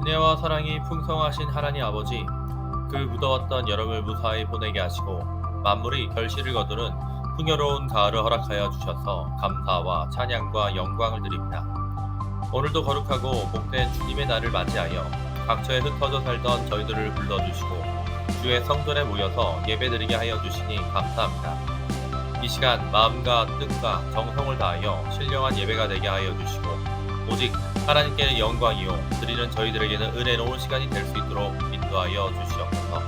은혜와 사랑이 풍성하신 하나님 아버지, 그 무더웠던 여름을 무사히 보내게 하시고 만물이 결실을 거두는 풍요로운 가을을 허락하여 주셔서 감사와 찬양과 영광을 드립니다. 오늘도 거룩하고 복된 주님의 날을 맞이하여 각처에 흩어져 살던 저희들을 불러주시고 주의 성전에 모여서 예배드리게 하여 주시니 감사합니다. 이 시간 마음과 뜻과 정성을 다하여 신령한 예배가 되게 하여 주시고 오직 하나님께는 영광이요 드리는 저희들에게는 은혜로운 시간이 될 수 있도록 인도하여 주시옵소서.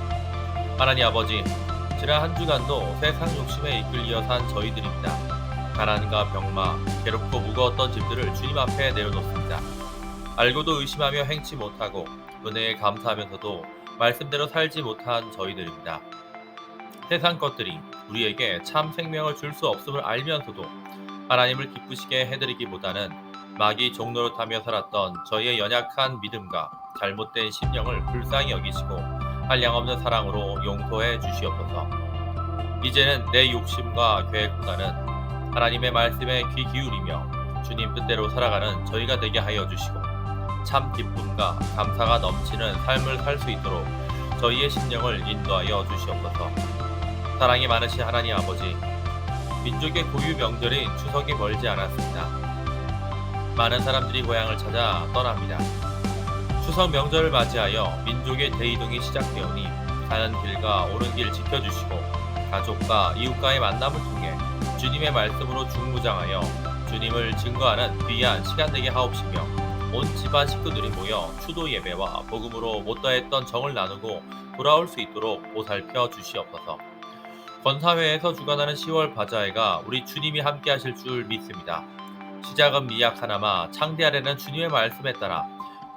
하나님 아버지, 지난 한 주간도 세상 욕심에 이끌려 산 저희들입니다. 가난과 병마, 괴롭고 무거웠던 집들을 주님 앞에 내어놓습니다. 알고도 의심하며 행치 못하고 은혜에 감사하면서도 말씀대로 살지 못한 저희들입니다. 세상 것들이 우리에게 참 생명을 줄 수 없음을 알면서도 하나님을 기쁘시게 해드리기보다는 마귀 종로를 타며 살았던 저희의 연약한 믿음과 잘못된 심령을 불쌍히 여기시고 한량없는 사랑으로 용서해 주시옵소서. 이제는 내 욕심과 계획보다는 하나님의 말씀에 귀 기울이며 주님 뜻대로 살아가는 저희가 되게 하여 주시고 참 기쁨과 감사가 넘치는 삶을 살 수 있도록 저희의 심령을 인도하여 주시옵소서. 사랑이 많으신 하나님 아버지, 민족의 고유 명절인 추석이 멀지 않았습니다. 많은 사람들이 고향을 찾아 떠납니다. 추석 명절을 맞이하여 민족의 대이동이 시작되오니 가는 길과 오는 길 지켜주시고 가족과 이웃과의 만남을 통해 주님의 말씀으로 중무장하여 주님을 증거하는 귀한 시간 되게 하옵시며 온 집안 식구들이 모여 추도 예배와 복음으로 못다했던 정을 나누고 돌아올 수 있도록 보살펴 주시옵소서. 권사회에서 주관하는 10월 바자회가 우리 주님이 함께 하실 줄 믿습니다. 시작은 미약하나마 창대하려는 주님의 말씀에 따라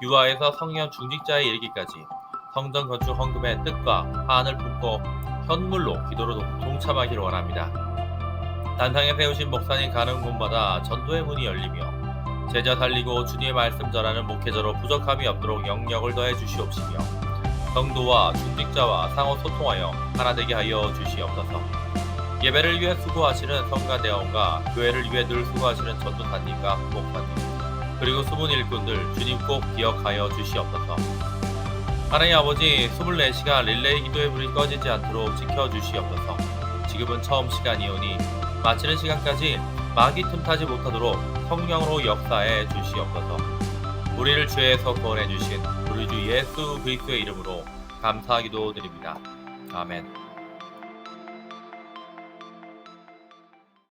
유아에서 성년 중직자에 이르기까지 성전 건축 헌금의 뜻과 한을 품고 현물로 기도로 동참하기를 원합니다. 단상에 세우신 목사님 가는 곳마다 전도의 문이 열리며 제자 살리고 주님의 말씀 전하는 목회자로 부족함이 없도록 영역을 더해 주시옵시며 성도와 중직자와 상호 소통하여 하나 되게 하여 주시옵소서. 예배를 위해 수고하시는 성가대원과 교회를 위해 늘 수고하시는 전도사님과 목사님 그리고 수문 일꾼들 주님 꼭 기억하여 주시옵소서. 하나님 아버지 24시간 릴레이 기도의 불이 꺼지지 않도록 지켜주시옵소서. 지금은 처음 시간이오니 마치는 시간까지 마귀 틈타지 못하도록 성령으로 역사해 주시옵소서. 우리를 죄에서 구원해 주신 우리 주 예수 그리스도의 이름으로 감사하기도 드립니다. 아멘.